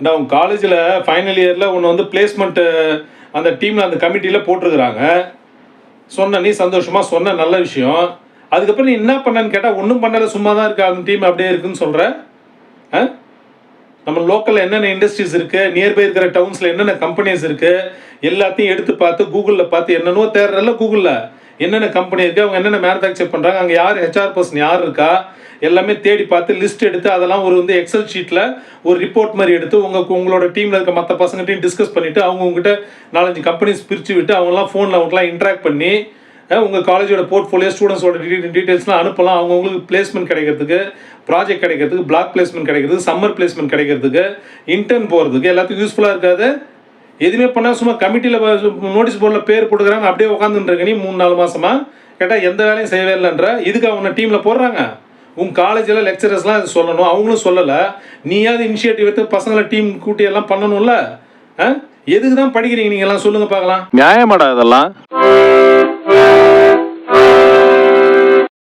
ஏன்னா அவங்க காலேஜில் ஃபைனல் இயரில் ஒன்று வந்து பிளேஸ்மெண்ட்டு அந்த டீமில் அந்த கமிட்டியில் போட்டிருக்கிறாங்க. சொன்ன நீ சந்தோஷமாக சொன்ன நல்ல விஷயம். அதுக்கப்புறம் நீ என்ன பண்ணன்னு கேட்டால் ஒன்றும் பண்ணலை சும்மா தான் இருக்கா. அந்த டீம் அப்படியே இருக்குன்னு சொல்கிற ஆ? நம்ம லோக்கலில் என்னென்ன இண்டஸ்ட்ரீஸ் இருக்குது நியர்பை இருக்கிற டவுன்ஸில் என்னென்ன கம்பெனிஸ் இருக்குது எல்லாத்தையும் எடுத்து பார்த்து கூகுளில் பார்த்து என்னென்னவோ தேடுறல கூகுளில் என்னென்ன கம்பெனி இருக்குது அவங்க என்னென்ன மேனுஃபேக்சர் பண்ணுறாங்க அங்கே யார் ஹெச்ஆர் பர்சன் யார் இருக்கா எல்லாமே தேடி பார்த்து லிஸ்ட் எடுத்து அதெல்லாம் ஒரு வந்து எக்ஸல் ஷீட்டில் ஒரு ரிப்போர்ட் மாதிரி எடுத்து உங்கள் உங்களோட டீமில் இருக்க மற்ற பசங்கள்ட்டையும் டிஸ்கஸ் பண்ணிவிட்டு அவங்க உங்ககிட்ட நாலஞ்சு கம்பெனிஸ் பிரித்து விட்டு அவங்களாம் ஃபோனில் அவங்களாம் இன்ட்ராக்ட் பண்ணி உங்கள் காலேஜோட போர்ட்ஃபோலியோ ஸ்டூடெண்ட்ஸோட டீட்டெயில்ஸ்லாம் அனுப்பலாம். அவங்கவுங்களுக்கு பிளேஸ்மெண்ட் கிடைக்கிறதுக்கு ப்ராஜெக்ட் கிடைக்கிறதுக்கு பிளாக் பிளேஸ்மெண்ட் கிடைக்கிறதுக்கு சம்மர் பிளேஸ்மெண்ட் கிடைக்கிறதுக்கு இன்டர்ன் போகிறதுக்கு எல்லாத்துக்கும் யூஸ்ஃபுல்லாக இருக்காது. எதுவுமே பண்ணால் சும்மா கமிட்டியில் நோட்டீஸ் போர்டில் பேர் போட்டுக்கிறாங்க. அப்படியே உட்காந்துருக்க நீ மூணு நாலு மாசமா? கேட்டால் எந்த வேலையும் செய்யவே இல்லைன்ற. இதுக்கு அவங்க டீமில் போடுறாங்க? உங்கள் காலேஜில் லெக்சரர்ஸ்லாம் இது சொல்லணும். அவங்களும் சொல்லலை. நீயாவது இனிஷியேட்டிவ் எடுத்து பசங்களை டீம் கூட்டி எல்லாம் பண்ணணும்ல? ஆ? எதுக்கு தான் படிக்கிறீங்க நீங்கள்லாம் சொல்லுங்கள் பார்க்கலாம். நியாயமாடா இதெல்லாம்?